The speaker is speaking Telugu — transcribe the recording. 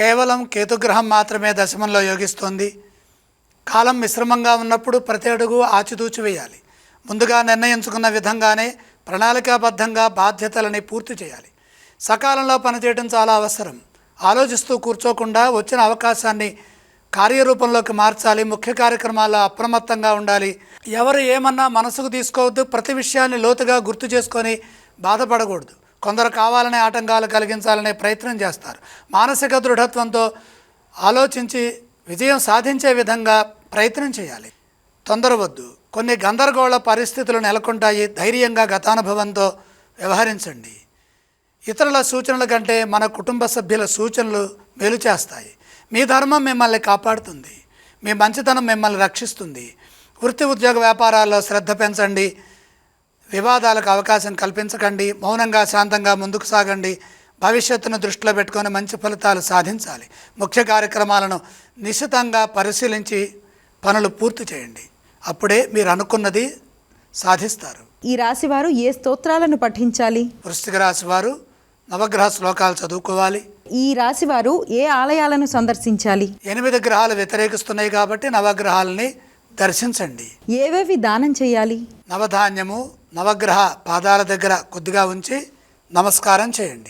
కేవలం కేతుగ్రహం మాత్రమే దశమంలో యోగిస్తోంది. కాలం మిశ్రమంగా ఉన్నప్పుడు ప్రతి అడుగు ఆచితూచి వేయాలి. ముందుగా నిర్ణయించుకున్న విధంగానే ప్రణాళికాబద్ధంగా బాధ్యతలని పూర్తి చేయాలి. సకాలంలో పనిచేయడం చాలా అవసరం. ఆలోచిస్తూ కూర్చోకుండా వచ్చిన అవకాశాన్ని కార్యరూపంలోకి మార్చాలి. ముఖ్య కార్యక్రమాల్లో అప్రమత్తంగా ఉండాలి. ఎవరు ఏమన్నా మనసుకు తీసుకోవద్దు. ప్రతి విషయాన్ని లోతుగా గుర్తు చేసుకొని బాధపడకూడదు. కొందరు కావాలనే ఆటంకాలు కలిగించాలనే ప్రయత్నం చేస్తారు. మానసిక దృఢత్వంతో ఆలోచించి విజయం సాధించే విధంగా ప్రయత్నం చేయాలి. తొందరవద్దు. కొన్ని గందరగోళ పరిస్థితులు నెలకొంటాయి. ధైర్యంగా గతానుభవంతో వ్యవహరించండి. ఇతరుల సూచనల కంటే మన కుటుంబ సభ్యుల సూచనలు మేలు చేస్తాయి. మీ ధర్మం మిమ్మల్ని కాపాడుతుంది. మీ మంచితనం మిమ్మల్ని రక్షిస్తుంది. వృత్తి ఉద్యోగ వ్యాపారాల్లో శ్రద్ధ పెంచండి. వివాదాలకు అవకాశం కల్పించకండి మౌనంగా శాంతంగా ముందుకు సాగండి. భవిష్యత్తును దృష్టిలో పెట్టుకొని మంచి ఫలితాలు సాధించాలి. ముఖ్య కార్యక్రమాలను నిశితంగా పరిశీలించి పనులు పూర్తి చేయండి. అప్పుడే మీరు అనుకున్నది సాధిస్తారు. ఈ రాశివారు ఏ స్తోత్రాలను పఠించాలి? వృశ్చిక రాశి వారు నవగ్రహ శ్లోకాలు చదువుకోవాలి. ఈ రాశివారు ఏ ఆలయాలను సందర్శించాలి? ఎనిమిది గ్రహాలు వ్యతిరేకిస్తున్నాయి కాబట్టి నవగ్రహాలని దర్శించండి. ఏవేవి దానం చేయాలి? నవధాన్యము నవగ్రహ పాదాల దగ్గర కొద్దిగా ఉంచి నమస్కారం చేయండి.